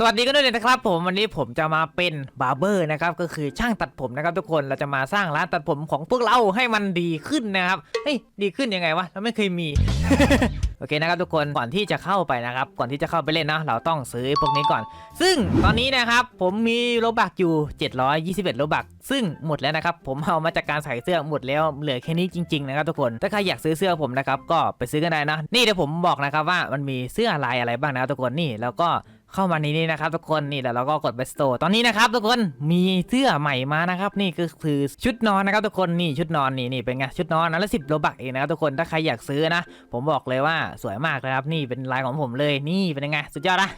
สวัสดีกันด้วยเลยนะครับผมวันนี้ผมจะมาเป็นบาร์เบอร์นะครับก็คือช่างตัดผมนะครับทุกคนเราจะมาสร้างร้านตัดผมของพวกเราให้มันดีขึ้นนะครับเฮ้ยดีขึ้นยังไงวะเราไม่เคยมี โอเคนะครับทุกคนก่อนที่จะเข้าไปนะครับ ก่อนที่จะเข้าไปเล่นนะเราต้องซื้อพวกนี้ก่อน ซึ่งตอนนี้นะครับผมมีโลบักอยู่ 721โลบักซึ่งหมดแล้วนะครับผมเอามาจากการใส่เสื้อหมดแล้วเหลือแค่นี้จริงๆนะครับทุกคนถ้าใครอยากซื้อเสื้อผมนะครับก็ไปซื้อกันได้นะ นี่เดี๋ยวผมบอกนะครับว่ามันมีเสื้อลายอะไรบ้างนะครับทุกคนนี่แล้วก็ เข้ามาในนี้นะครับทุกคนนี่แล้วเราก็กดไปสโตร์ตอนนี้นะครับทุกคนมีเสื้อใหม่มานะครับนี่ก็คือชุดนอนนะครับทุกคนนี่ชุดนอนนี่นี่เป็นไงชุดนอนนะละสิบโลบักเองนะครับทุกคนถ้าใครอยากซื้อนะ ผมบอกเลยว่าสวยมากนะครับนี่เป็นลายของผมเลยนี่เป็นยังไงสุดยอดนะ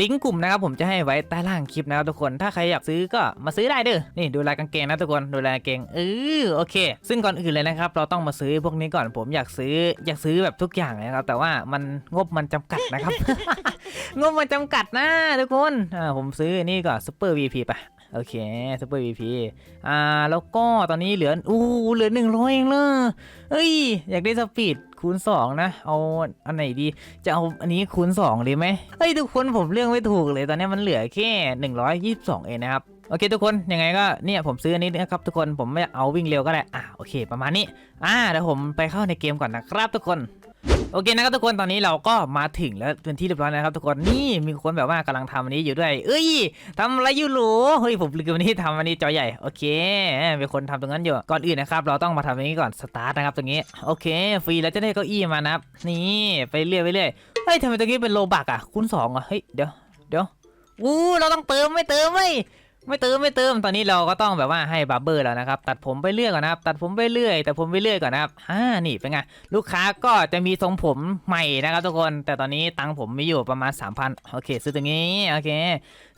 ลิงก์กลุ่มนะครับผมจะให้ไว้ใต้ล่างคลิปนะครับทุกคนถ้าใครอยากซื้อก็มาซื้อได้เด้อนี่ดูลายกางเกงนะทุกคนดูลายกางเกงเออโอเค ซึ่งก่อนอื่นเลยนะครับเราต้องมาซื้อพวกนี้ก่อนผมอยากซื้ออยากซื้อแบบทุกอย่างเลยนะครับแต่ว่ามันงบมันจำกัดนะครับงบมันจำกัดนะทุกคนอ่าผมซื้อนี่ก่อนซูเปอร์วีพีไปโอเคซูเปอร์วีพีอ่าแล้วก็ตอนนี้เหลืออู้เหลือหนึ่งร้อยเองเลยเอ้ย อยากได้สปีดคูณ 2 นะ เอาอันไหนดี จะเอาอันนี้คูณ 2 ดีไหมเฮ้ย ทุกคนผมเลือกไม่ถูกเลย ตอนนี้มันเหลือแค่ 122 เองนะครับ โอเคทุกคน ยังไงก็เนี่ยผมซื้ออันนี้นะครับทุกคน ผมไม่เอาวิ่งเร็วก็ได้ อะโอเค ประมาณนี้ อ่าเดี๋ยวผมไปเข้าในเกมก่อนนะครับทุกคน โอเคนะครับทุกคนตอนนี้เราก็มาถึงแล้วเป็นที่เรียบร้อยนะครับทุกคนนี่มีคนแบบว่ากำลังทำอันนี้อยู่ด้วย เอ้ยทำอะไรอยู่หรูเฮ้ยผมลืมวันนี้ทำอันนี้จอใหญ่โอเคมีคนทำตรงนั้นอยู่ก่อนอื่นนะครับเราต้องมาทำอันนี้ก่อนสตาร์ทนะครับตรงนี้โอเค ฟรีแล้วจะได้เก้าอี้มานะครับนี่ไปเรื่อยไปเรื่อยเฮ้ยทำไมตรงนี้เป็นโลบักอะคูณสองอะเฮ้ยเดี๋ยวเดี๋ยวอู้เราต้องเติมไม่เติมไม่ ไม่เติมไม่เติมตอนนี้เราก็ต้องแบบว่าให้บาร์เบอร์แล้วนะครับ ตัดผมไปเรื่อยก่อนนะครับ ตัดผมไปเรื่อยตัดผมไปเรื่อยก่อนนะครับอ่านี่เป็นไงลูกค้าก็จะมีทรงผมใหม่นะครับทุกคน แต่ตอนนี้ตังผมมีอยู่ประมาณ 3,000โอเค ซื้อตรงนี้โอเค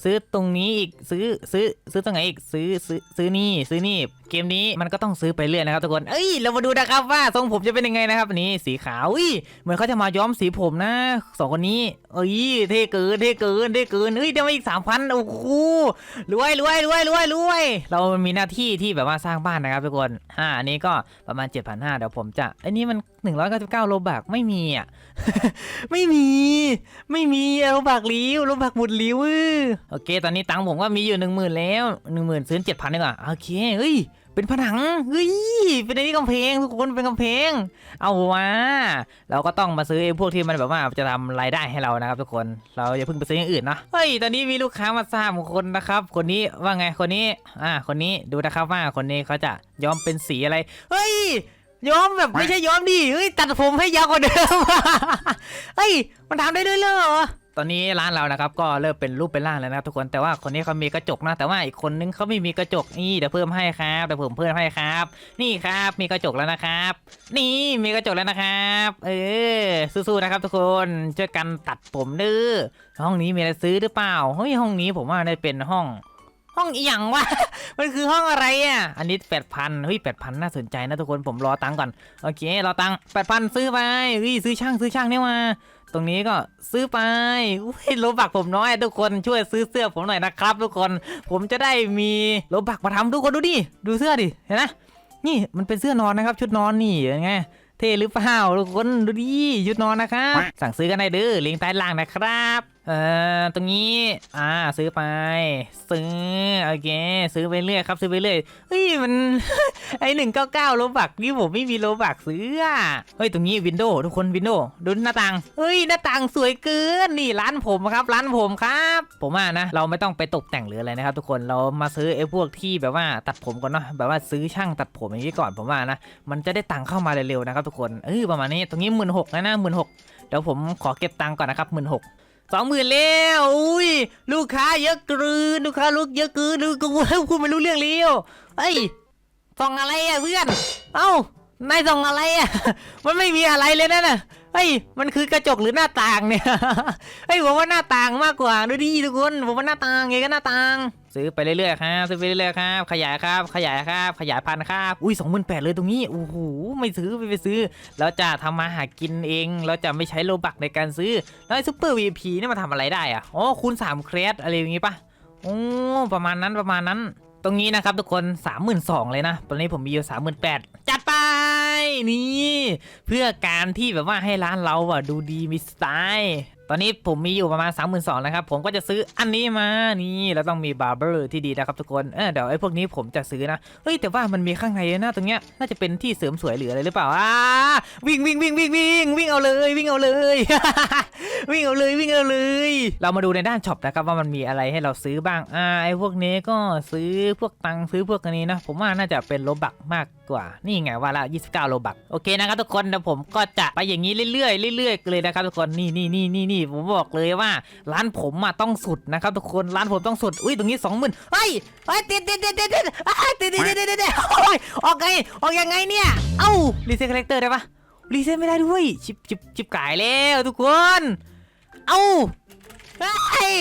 ซื้อตรงนี้อีกซื้อซื้อซื้อตรงไหนอีกซื้อซื้อซื้อนี่ซื้อนี่เกมนี้มันก็ต้องซื้อไปเรื่อยนะครับทุกคน เอ้ยเรามาดูนะครับว่าทรงผมจะเป็นยังไงนะครับนี้สีขาวอุ้ยเหมือนเขาจะมาย้อมสีผมนะสองคนนี้เอ้ยเท่เกินเท่เกินเท่เกินเฮ้ยได้มาอีกสามพันโอ้โหรวยรวยรวยรวยรวยเรามีหน้าที่ที่แบบว่าสร้างบ้านนะครับทุกคนอ่าอันนี้ก็ประมาณ 7,500เดี๋ยวผมจะไอ้นี่มัน 199โลบักไม่มีอะ ไม่มี ไม่มีโลบักลิ้วโลบักหมดลิ้วโอเค ตอนนี้ตังค์ผมก็มีอยู่ 10,000 แล้ว 10,000ซื้อ7,000ดีกว่าโอเคเฮ้ย เป็นผนังเฮ้ยเป็นไอ้นี่กำแพงทุกคนเป็นกำแพง เอาวะเราก็ต้องมาซื้อไอ้พวกที่มันแบบว่าจะทำรายได้ให้เรานะครับ ทุกคนเราอย่าเพิ่งไปซื้ออย่างอื่นนะเฮ้ยตอนนี้มีลูกค้ามาสามคนนะครับ คนนี้ว่าไงคนนี้อ่าคนนี้ดูนะครับว่าคนนี้เขาจะย้อมเป็นสีอะไรเฮ้ยย้อมแบบไม่ใช่ย้อมดิเฮ้ยตัดผมให้ยาวกว่าเดิมเฮ้ยมันทำได้ด้วยเหรอ ตอนนี้ร้านเรานะครับก็เริ่มเป็นรูปเป็นร่างแล้วนะครับทุกคนแต่ว่าคนนี้เขามีกระจกนะแต่ว่าอีกคนนึงเขาไม่มีกระจกนี่เดี๋ยวเพิ่มให้ครับเดี๋ยวผมเพิ่มให้ครับ นี่ครับมีกระจกแล้วนะครับ นี่มีกระจกแล้วนะครับ เออสู้ๆนะครับ ทุกคนช่วยกันตัดผมเด้อห้องนี้มีอะไรซื้อหรือเปล่าเฮ้ยห้องนี้ผมว่าได้เป็นห้อง ห้องอีหยังวะ มันคือห้องอะไรอะ อันนี้แปดพันเฮ้ยแปดพันน่าสนใจนะทุกคนผมรอตังก่อนโอเครอตังแปดพันซื้อไปเฮ้ยซื้อช่างซื้อช่างนี่มา ตรงนี้ก็ซื้อไปอุ้ยโลบักผมน้อยทุกคนช่วยซื้อเสื้อผมหน่อยนะครับ ทุกคนผมจะได้มีโลบักมาทำทุกคนดูดิดูเสื้อดิเห็นไหมนี่มันเป็นเสื้อนอนนะครับชุดนอนนี่ยังไงเท่หรือเปล่าทุกคนดูดิชุดนอนนะครับสั่งซื้อกันได้เด้อลิงก์ใต้ล่างนะครับ อ่อตรงนี้ อ่า ซื้อไป ซื้อ โอเค ซื้อไปเรื่อยครับ ซื้อไปเรื่อยเฮ้ย มัน ไอหนึ่งเก้าเก้าโลบักนี่ผมไม่มีโลบักซื้อเฮ้ย ตรงนี้วินโดว์ทุกคนวินโดว์ดูหน้าต่าง เฮ้ย หน้าต่างสวยเกิน นี่ร้านผมครับ ร้านผมครับ ผมว่านะ เราไม่ต้องไปตกแต่งหรืออะไรนะครับทุกคน เรามาซื้อไอพวกที่แบบว่าตัดผมก่อนเนาะ แบบว่าซื้อช่างตัดผมอย่างนี้ก่อนผมว่านะ มันจะได้ตังค์เข้ามาเร็วๆนะครับทุกคน เออประมาณนี้ ตรงนี้หมื่นหกนะนะหมื่นหกเดี๋ยวผมขอเก็บตังค์ก่อนนะครับหมื่นหก สองหมื่นแล้วอุ้ยลูกค้าเยอะเกินลูกค้าลูกเยอะเกินลูกกูคุณไม่รู้เรื่องเลี้ยวเอ้ยส่องอะไรอะเพื่อน เอ้านายส่องอะไรอะ มันไม่มีอะไรเลยนั่นน่ะ เฮ้ย มันคือกระจกหรือหน้าต่างเนี่ย เฮ้ยผมว่าหน้าต่างมากกว่าดูดิทุกคน ผมว่าหน้าต่างไงก็หน้าต่าง ซื้อไปเรื่อยๆครับ ซื้อไปเรื่อยๆครับ ขยายครับ ขยายครับ ขยายพันธุ์ครับ อุ้ยสองหมื่นแปดเลยตรงนี้ โอ้โห ไม่ซื้อไม่ไปซื้อ แล้วจะทำมาหากินเอง เราจะไม่ใช้โลบักในการซื้อ แล้วไอ้ซูเปอร์ VP นี่มาทำอะไรได้อะอ๋อคูณ3เครสอะไรอย่างงี้ปะโอ้ประมาณนั้นประมาณนั้น ตรงนี้นะครับทุกคน 32,000เลยนะ ตอนนี้ผมมีอยู่ 38,000 จัดไปนี่ เพื่อการที่แบบว่าให้ร้านเราอะดูดีมีสไตล์ ตอนนี้ผมมีอยู่ประมาณ 3 2 0 0 0นะครับ ผมก็จะซื้ออันนี้มา นี่เราต้องมีบาร์เบอร์ที่ดีนะครับทุกคน เออเดี๋ยวไอ้พวกนี้ผมจะซื้อนะ เฮ้ยแต่ว่ามันมีข้างในนะตรงเนี้ย น่าจะเป็นที่เสริมสวยหรืออะไรหรือเปล่าอ่าวิ่งวิ่งวิ่งวิ่งวิ่งวิ่งเอาเลยวิ่งเอาเลย วิ่งเอาเลยวิ่งเอาเลย เรามาดูในด้านช็อปนะครับว่ามันมีอะไรให้เราซื้อบ้าง อ่าไอ้พวกนี้ก็ซื้อพวกตังซื้อพวกอันนี้นะ ผมว่าน่าจะเป็นโลบักมากกว่า นี่ไงว่าละ 29 โลบัก โอเคนะครับทุกคนเดี๋ยวผมก็จะไปอย่างนี้เรื่อยๆเรื่อยๆเลยนะครับทุกคน นี่นี่นี่นี่นี่ผมบอกเลยว่า ร้านผมอะต้องสุดนะครับทุกคนร้านผมต้องสุดอุ้ยตรงนี้20,000เฮ้ยเฮ้ยติดติดติดติดติดอ่าติดติดติดติดติดโอ้ยออกไงออกยังไงเนี่ยเอ้ารีเซ็ตคาแรคเตอร์ได้ปะรีเซ็ตไม่ได้ด้วยชิบชิบชิบกายแล้วทุกคนเอ้าเฮ้ย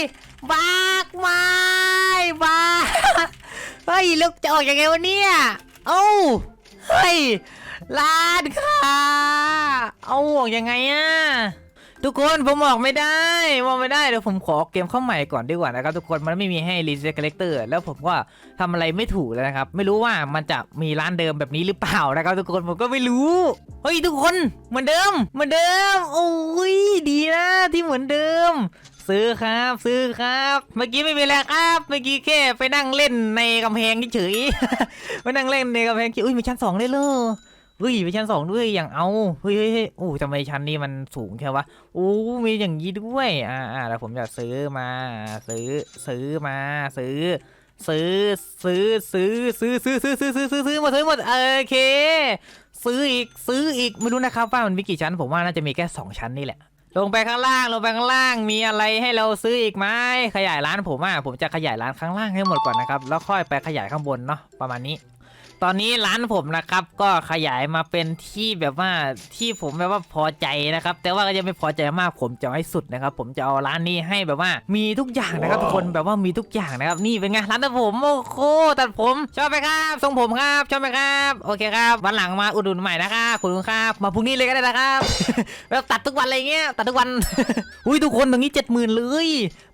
บากไม่บากเฮ้ยลูกจะออกยังไงวะเนี่ยเอ้าเฮ้ยร้านค่ะ เอาออกยังไงอะ ทุกคนผมออกไม่ได้ออกไม่ได้เดี๋ยวผมขอเกมเข้าใหม่ก่อนดีกว่านะครับทุกคนมันไม่มีให้รีเซ็ตคาแรคเตอร์แล้วผมก็ทำอะไรไม่ถูกเลยนะครับ ไม่รู้ว่ามันจะมีร้านเดิมแบบนี้หรือเปล่านะครับทุกคนผมก็ไม่รู้เฮ้ยทุกคนเหมือนเดิมเหมือนเดิมโอ้ยดีนะที่เหมือนเดิม ซื้อครับซื้อครับ เมื่อกี้ไม่มีแล้วครับเมื่อกี้แค่ไปนั่งเล่นในกำแพงเฉยไปนั่งเล่นในกำแพงเฉยอุ้ยมีชั้นสองเลยเลย เฮ้ยมีชั้นสองด้วยอย่างเอาเฮ้ยเฮ้ยเฮ้ยโอ้ทำไมชั้นนี้มันสูงแค่วะโอ้มีอย่างนี้ด้วยอ่าอ่าแล้วผมจะซื้อมาซื้อซื้อมาซื้อซื้อซื้อซื้อซื้อซื้อซื้อซื้อซื้อซื้อซื้อหมดซื้อหมดโอเค ซื้ออีกซื้ออีกไม่รู้นะครับว่ามันมีกี่ชั้นผมว่าน่าจะมีแค่สองชั้นนี่แหละลงไปข้างล่างลงไปข้างล่างมีอะไรให้เราซื้ออีกไหมขยายร้านผมอะผมจะขยายร้านข้างล่างให้หมดก่อนนะครับแล้วค่อยไปขยายข้างบนเนาะประมาณนี้ ตอนนี้ร้านผมนะครับ ก็ขยายมาเป็นที่แบบว่าที่ผมแบบว่าพอใจนะครับ แต่ว่าก็ยังไม่พอใจมากผมจะเอาให้สุดนะครับ ผมจะเอาร้านนี้ให้แบบว่า มีทุกอย่างนะครับทุกคนแบบว่ามีทุกอย่างนะครับ นี่เป็นไงร้านตัดผมโอ้โหตัดผมชอบไหมครับทรงผมครับชอบไหมครับโอเคครับวันหลังมาอุดหนุนใหม่นะครับขอบคุณครับมาพรุ่งนี้เลยก็ได้นะครับแบบตัดทุกวันอะไรเงี้ยตัดทุกวันอุ้ยทุกคนตรงนี้เจ็ดหมื่นเลย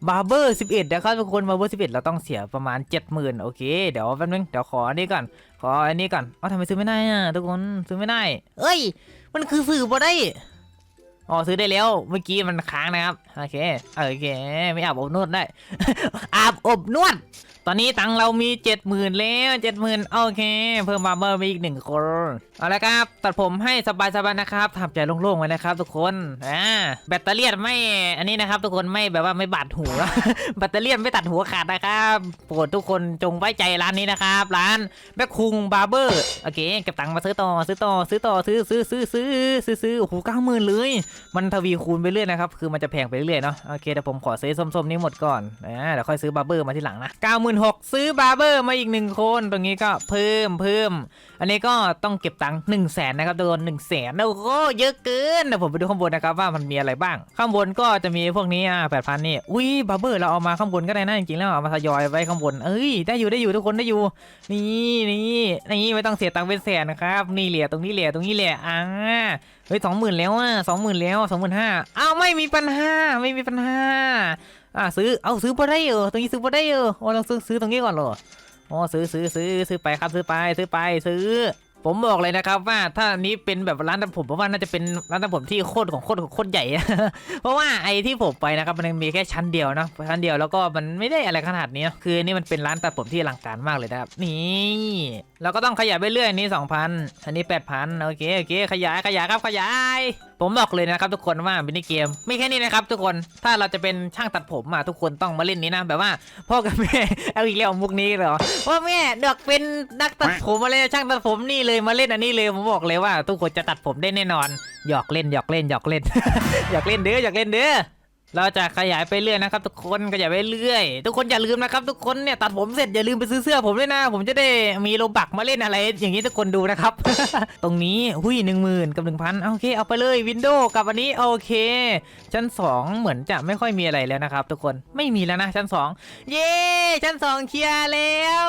บาร์เบอร์สิบเอ็ดนะครับทุกคนบาร์เบอร์สิบเอ็ดเราต้องเสียประมาณเจ็ดหมื่นโอเคเดี๋ยวแป๊บนึงเดี๋ยวขออันนี้ก่อน ขออันนี้ก่อน เอ้าทำไมซื้อไม่ได้อะทุกคนซื้อไม่ได้ เอ้ย มันคือสื่อบ่ได้ อ๋อซื้อได้แล้วเมื่อกี้มันค้างนะครับโอเคโอเค ไม่อาบอบนวดได้ อาบอบนวด ตอนนี้ตังเรามีเจ็ดหมื่นแล้วเจ็ดหมื่นโอเค เพิ่มบาร์เบอร์ไปอีกหนึ่งคนเอาละครับ ตัดผมให้สบายๆนะครับทำใจโล่งๆไว้นะครับ ทุกคนอ่าแบตเตอรี่ไม่อันนี้นะครับ ทุกคนไม่แบบว่าไม่บาดหัวแบตเตอรี่ไม่ตัดหัวขาดนะครับโปรดทุกคนจงไว้ใจร้านนี้นะครับร้านแบ็คคุงบาร์เบอร์โอเคเก็บตังค์มาซื้อต่อซื้อต่อซื้อต่อซื้อซื้อซื้อซื้อซื้อซื้อโอ้โหเก้าหมื่นเลยมันทวีคูณไปเรื่อยนะครับ คือมันจะแพงไปเรื่อยเนาะ โอเคเดี๋ยวผมขอซื้อส้มๆนี้หมดก่อนอ่าเดี๋ยวค่อยซื้อบาร์เบอร์มาที่หลังนะ96,000ซื้อบาร์เบอร์มาอีกหนึ่งคน ตรงนี้ก็เพิ่มเพิ่ม อันนี้ก็ต้องเก็บตังค์หนึ่งแสนนะครับโดนหนึ่งแสนโอ้โหเยอะเกิน เดี๋ยวผมไปดูข้างบนนะครับว่ามันมีอะไรบ้าง ข้างบนก็จะมีพวกนี้อะแปดพันนี่ อุ้ยบาร์เบอร์เราเอามาข้างบนก็ได้นะจริงๆแล้วเอามาทยอยไว้ข้างบน เอ้ยได้อยู่ได้อยู่ทุกคนได้อยู่ นี่นี่นี่ไม่ต้องเสียตังค์เป็นแสนนะครับนี่เหลียตรงนี้เหลียตรงนี้เหลียอ่า เฮ้ยสองหมื่นแล้วอะสองหมื่นแล้วสองหมื่นห้าอ้าวไม่มีปัญหาไม่มีปัญหาอ่าซื้อเอาซื้อไปได้เออตรงนี้ซื้อไปได้เออโอ้เราซื้อซื้อตรงนี้ก่อนเหรออ๋อซื้อซื้อซื้อซื้อไปครับซื้อไปซื้อไปซื้อ ผมบอกเลยนะครับว่าถ้านี้เป็นแบบร้านตัดผมผมว่าน่าจะเป็นร้านตัดผมที่โคตรของโคตรของโคตรใหญ่ เพราะว่าไอ้ที่ผมไปนะครับมันมีแค่ชั้นเดียวนะชั้นเดียวแล้วก็มันไม่ได้อะไรขนาดนี้คือนี่มันเป็นร้านตัดผมที่อลังการมากเลยนะครับนี่เราก็ต้องขยายไปเรื่อยนี่สองพันอันนี้แปดพันโอเคโอเคขยายขยายครับขยาย ผมบอกเลยนะครับทุกคนว่ามินิเกมไม่แค่นี้นะครับทุกคนถ้าเราจะเป็นช่างตัดผมอะทุกคนต้องมาเล่นนี้นะแบบว่าพ่อกับแม่เอาอีกแล้วมุกนี้เหรอว่าแม่เด็กเป็นนักตัดผมมาเลยช่างตัดผมนี่เลยมาเล่นอันนี้เลยผมบอกเลยว่า ทุกคนจะตัดผมได้แน่นอนหยอกเล่นหยอกเล่นหยอกเล่นหยอกเล่นเด้อหยอกเล่นเด้อ เราจะขยายไปเรื่อยนะครับ ทุกคนขยายไปเรื่อย ทุกคนอย่าลืมนะครับ ทุกคนเนี่ยตัดผมเสร็จอย่าลืมไปซื้อเสื้อผมด้วยนะ ผมจะได้มีโลบักมาเล่นอะไร อย่างนี้ทุกคนดูนะครับ ตรงนี้หุ้ยหนึ่งหมื่นกับหนึ่งพันโอเคเอาไปเลยวินโดว์กับอันนี้โอเค ชั้น 2 เหมือนจะไม่ค่อยมีอะไรแล้วนะครับ ทุกคนไม่มีแล้วนะชั้น 2 เย้ชั้น 2 เคลียร์แล้ว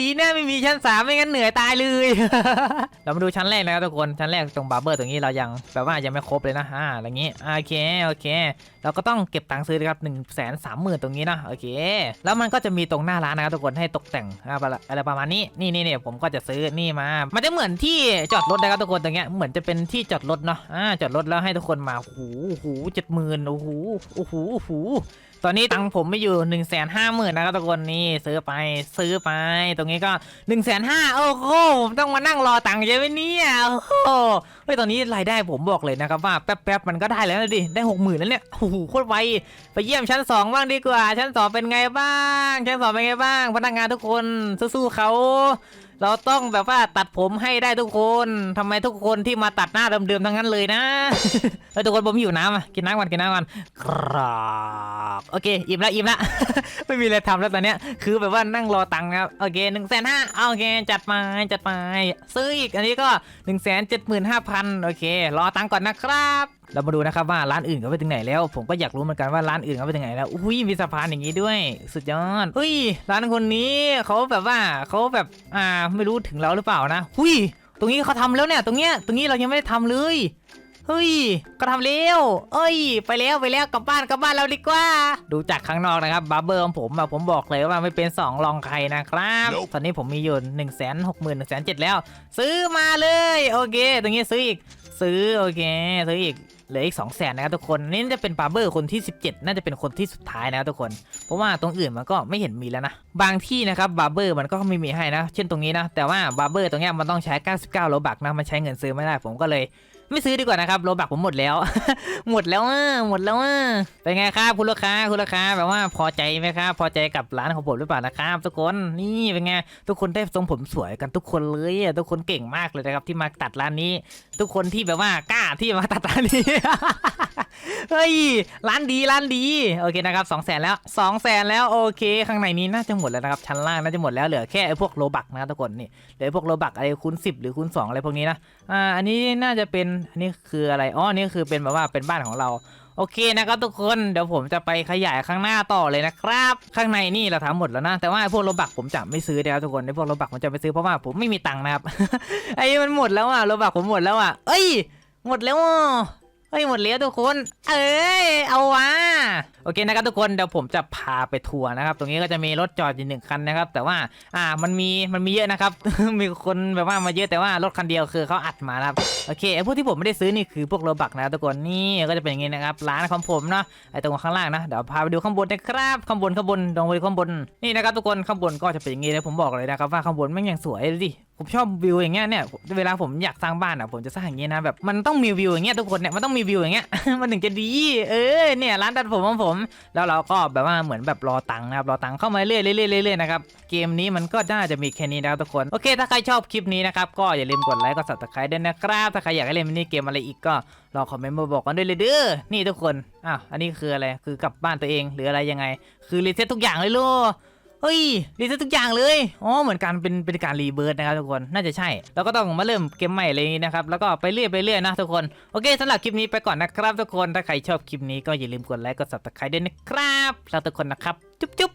ดีแนะไม่มีชั้น3ไม่งั้นเหนื่อยตายเลย เรามาดูชั้นแรกนะครับทุกคนชั้นแรกตรงบาร์เบอร์ตรงนี้เรายังแบบว่ายังไม่ครบเลยนะอ่าอย่างนี้โอเคโอเค เราก็ต้องเก็บตังค์ซื้อนะครับหนึ่งแสนสามหมื่นตรงนี้นะโอเค แล้วมันก็จะมีตรงหน้าร้านนะครับทุกคนให้ตกแต่งอะไรประมาณนี้นี่นี่นี่ผมก็จะซื้อนี่มา มันจะเหมือนที่จอดรถนะครับทุกคนตรงเนี้ยเหมือนจะเป็นที่จอดรถเนาะอ่าจอดรถแล้วให้ทุกคนมาโอ้โหโหเจ็ดหมื่นโอ้โหโอ้โหโอ้โหตอนนี้ตังค์ผมไม่อยู่1นึ่งแสนห้าหมื่นนะครับทุกคนนี่ซื้อไปซื้อไปตรงนี้ก็1นึ่งแสนห้าโอ้โหผมต้องมานั่งรอตังค์เยอะไหมเนี่ยโอ้โหเฮ้ยตอนนี้รายได้ผมบอกเลยนะครับว่าแป๊บๆมันก็ได้แล้วนะดิได้หกหมื่นแล้วเนี่ยโอ้โหโคตรไวไปเยี่ยมชั้นสองบ้างดีกว่า ชั้นสองเป็นไงบ้าง ชั้นสองเป็นไงบ้าง พนักงานทุกคนสู้ๆเขา เราต้องแบบว่าตัดผมให้ได้ทุกคนทำไมทุกคนที่มาตัดหน้าเดิมๆทั้งนั้นเลยนะเฮ้ยทุกคนผมหิวน้ำอะกินน้ำก่อนกินน้ำก่อนครับโอเคอิ่มละอิ่มละ ไม่มีอะไรทำแล้วตอนเนี้ยคือแบบว่านั่งรอตังค์ครับโอเคหนึ่งแสนห้าโอเคจัดมาจัดมาซื้ออีกอันนี้ก็หนึ่งแสนเจ็ดหมื่นห้าพันโอเค รอตังค์ก่อนนะครับเรามาดูนะครับว่าร้านอื่นเขาไปถึงไหนแล้ว ผมก็อยากรู้เหมือนกันว่าร้านอื่นเขาไปถึงไหนแล้วอุ้ยมีสะพานอย่างนี้ด้วย สุดยอดอุ้ย ร้านคนนี้เขาแบบว่าเขาแบบอ่าไม่รู้ถึงเราหรือเปล่านะอุ้ย ตรงนี้เขาทำแล้วเนี่ย ตรงเนี้ยตรงนี้เรายังไม่ได้ทำเลยเฮ้ยก็ทำแล้วเอ้ย ไปแล้วไปแล้วกลับบ้านกลับบ้านเราดีกว่า ดูจากข้างนอกนะครับบาร์เบอร์ของผมอะผมบอกเลยว่าไม่เป็นสองรองใครนะครับ Nope ตอนนี้ผมมีอยู่1นึ่งแสนหกหมื่นหนึ่งแสนเจ็ดแล้ว ซื้อมาเลย โอเค ตรงนี้ซื้ออีก ซื้อโอเค ซื้ออีก เหลืออีก2 0 0แสนนะครับทุกคนนี่จะเป็นบาร์เบอร์คนที่ 17 น่าจะเป็นคนที่สุดท้ายนะครับทุกคน เพราะว่าตรงอื่นมันก็ไม่เห็นมีแล้วนะ บางที่นะครับบาร์เบอร์มันก็ไม่มีให้นะ เช่นตรงนี้นะ แต่ว่าบาร์เบอร์ตรงเนี้ยมันต้องใช้ 99โลบักนะ มันใช้เงินซื้อไม่ได้ ผมก็เลย ไม่ซื้อดีกว่านะครับโลบักผมหมดแล้ว หมดแล้วอะหมดแล้วอะเป็นไงครับคุณลูกค้าคุณลูกค้าแบบว่าพอใจไหมครับพอใจกับร้านของผมหรือเปล่านะครับ ทุกคนนี่เป็นไงทุกคนได้ทรงผมสวยกันทุกคนเลยอะทุกคนเก่งมากเลยนะครับที่มาตัดร้านนี้ ทุกคนที่แบบว่ากล้าที่มาตัดร้านนี้ เฮ้ยร้านดีร้านดีโอเคนะครับสองแสนแล้วสองแสนแล้วโอเค ข้างในนี้น่าจะหมดแล้วนะครับชั้นล่างน่าจะหมดแล้วเหลือแค่ไอ้พวกโลบักนะครับทุกคนนี่เหลือไอ้พวกโลบักอะไรคูณ10 หรือคูณ2อะไรพวกนี้นะอ่าอันนี้น่าจะเป็นอันนี้คืออะไรอ๋ออันนี้คือเป็นแบบว่าเป็นบ้านของเราโอเคนะครับทุกคนเดี๋ยวผมจะไปขยายข้างหน้าต่อเลยนะครับ ข้างในนี่เราทำหมดแล้วนะ แต่ว่าไอ้พวกโลบักผมจะไม่ซื้อนะครับทุกคนไอ้พวกโลบักผมจะไม่ซื้อเพราะว่าผมไม่มีตังค์นะครับไอ้มันหมดแล้วอะโลบักผมหมดแล้วอะเอ้ยหมดแล้วอะ เฮ้ยหมดแล้วทุกคน เอ้ย เอาวะโอเคนะครับทุกคนเดี๋ยวผมจะพาไปทัวร์นะครับ ตรงนี้ก็จะมีรถจอดอยู่หนึ่งคันนะครับ แต่ว่าอ่ามันมีมันมีเยอะนะครับ มีคนแบบว่ามาเยอะแต่ว่ารถคันเดียวคือเขาอัดมาครับโอเคไอ้พวกที่ผมไม่ได้ซื้อนี่คือพวกโรบักนะทุกคนนี่ก็จะเป็นอย่างงี้นะครับร้านของผมเนาะไอตรงข้างล่างนะเดี๋ยวพาไปดูข้างบนนะครับข้างบนข้างบนลงไปข้างบนนี่นะครับทุกคนข้างบนก็จะเป็นอย่างงี้เลยผมบอกเลยนะครับว่าข้างบนแม่งยังสวยเลยดิผมชอบวิวอย่างเงี้ยเนี่ยเวลาผมอยากสร้างบ้านอะผมจะสร้างอย่างเงี้ยนะแบบมันต้องมีวิวอย่างเงี้ยทุกคนเนี่ยมันต้องมีวิวอย่างเงี้ย มันถึงจะดี เออเนี่ยร้านตัดผมของผม แล้วเราก็แบบว่าเหมือนแบบรอตังค์นะครับรอตังค์เข้ามาเรื่อยๆเรื่อยๆนะครับเกมนี้มันก็น่าจะมีแค่นี้นะครับทุกคนโอเค ถ้าใครชอบคลิปนี้นะครับก็อย่าลืมกดไลค์กด subscribe ด้วยนะครับถ้าใครอยากให้เล่นมินิเกมอะไรอีกก็ลองคอมเมนต์มาบอกกันด้วยเลยเด้อนี่ทุกคนอ้าวอันนี้คืออะไรคือกลับบ้านตัวเองหรืออะไรยังไง คือรีเซ็ตทุกอย่างเลยลูก เฮ้ยรีเซ็ตทุกอย่างเลยอ๋อเหมือนการเป็นเป็นการรีเบิร์ดนะครับทุกคนน่าจะใช่ แล้วก็ต้องมาเริ่มเกมใหม่อะไรอย่างนี้นะครับแล้วก็ไปเรื่อยไปเรื่อยนะทุกคนโอเคสำหรับคลิปนี้ไปก่อนนะครับทุกคนถ้าใครชอบคลิปนี้ก็อย่าลืมกดไลค์กดซับสไครต์ด้วยนะครับแล้วทุกคนนะครับจุ๊บจุ๊บ